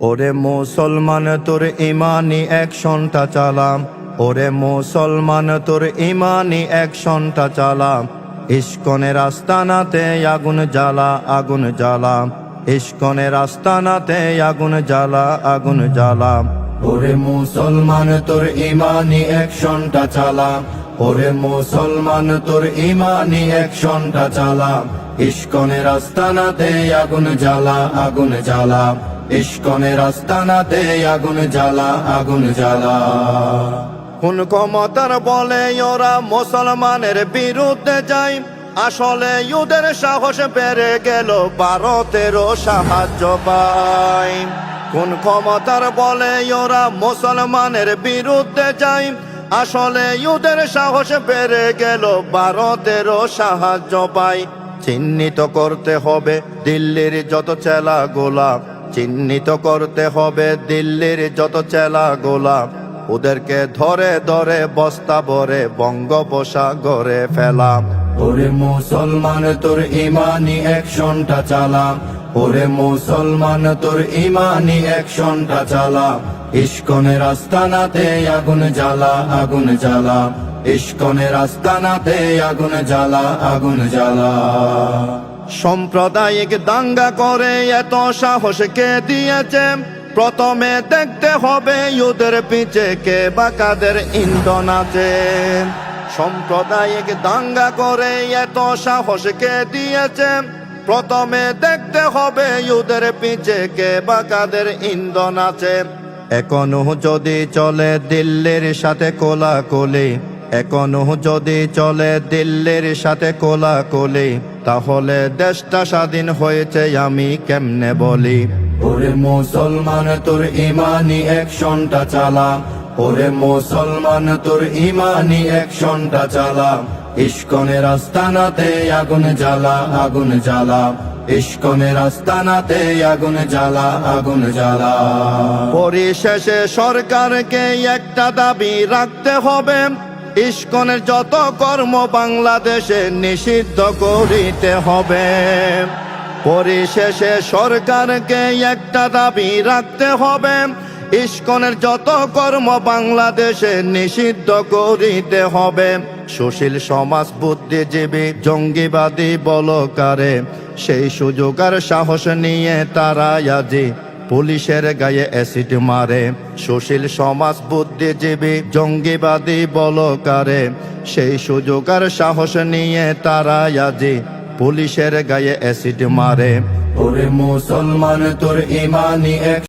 ওরে মুসলমান, তোর ইমানি অ্যাকশনটা চালাম। ওরে মুসলমান, তোর ইমানি অ্যাকশনটা চালাম। ইস্কনের আস্তানাতে আগুন জ্বালা আগুন জ্বালা। ইস্কনের আস্তানাতে আগুন জ্বালা আগুন জ্বালা। ওরে মুসলমান, তোর ইমানি অ্যাকশনটা চালা ওরে মুসলমান, তোর ইমানি অ্যাকশনটা চালা। ইস্কনের আস্তানাতে আগুন জ্বালা আগুন জ্বালা। ইস্কনের আস্তানাতে আগুন জ্বালা আগুন জ্বালা। কোন ক্ষমতার বলে ওরা মুসলমানের বিরুদ্ধে যায়। আসলে ইউদের সাহস বেড়ে গেল ভারতেরও সাহায্য পায়। কোন ক্ষমতার বলে ওরা মুসলমানের বিরুদ্ধে যায়। আসলে ইউদের সাহস বেড়ে গেল, ভারতেরও সাহায্য পাই। চিহ্নিত করতে হবে দিল্লির যত চেলা গোলাপ। চিহ্নিত করতে হবে দিল্লির যত চেলা গোলাপ। ওদেরকে ধরে ধরে বস্তা ভরে বঙ্গোপসাগরে ফেলাম। ওরে মুসলমান, তোর ইমানি অ্যাকশনটা চালা ওরে মুসলমান, তোর ইমানি অ্যাকশনটা চালা। ইস্কনের আস্তানাতে আগুন জ্বালা আগুন জ্বালা। ইস্কনের আস্তানাতে আগুন জ্বালা আগুন জ্বালা। সাম্প্রদায়িক দাঙ্গা করে এত সাহস কে দিয়েছে? প্রথমে দেখতে হবে ইউদের পিছে কে বা কাদের ইন্ধন আছে। সাম্প্রদায়িক দাঙ্গা করে এত সাহস কে দিয়েছে? প্রথমে দেখতে হবে ইউদের পিছে কে বা কাদের ইন্ধন আছে। এখনও যদি চলে দিল্লির সাথে কোলা কোলাকুলি, এখনও যদি চলে দিল্লির সাথে কোলাকুলি, তাহলে দেশটা স্বাধীন হয়েছে আমি কেমনে বলি? ওরে মুসলমান, তোর ইমানি অ্যাকশনটা চালা। ওরে মুসলমান, তোর ইমানি অ্যাকশনটা চালা। ইস্কনের আস্তানাতে আগুন জ্বালা আগুন জ্বালা। ইস্কনের আস্তানাতে আগুন জ্বালা আগুন জ্বালা। পরিশেষে সরকারকে একটা দাবি রাখতে হবে। ইস্কনের যত কর্ম বাংলাদেশে নিষিদ্ধ করিতে হবে। পরিশেষে সরকারকে একটা দাবি রাখতে হবে। ইস্কনের যত কর্ম বাংলাদেশে নিষিদ্ধ করিতে হবে। সুশীল সমাজ বুদ্ধিজীবী, জঙ্গিবাদী বলকারে। সেই সুযোগ আর সাহস নিয়ে তারা আজি পুলিশের গায়ে অ্যাসিড মারে। সুশীল সমাজ বুদ্ধিজীবী, জঙ্গিবাদী বলকারে। সেই সুযোগ আর সাহস নিয়ে তারা আজি পুলিশের গায়ে অ্যাসিড মারে। ওরে মুসলমান, তোর ইমানি এক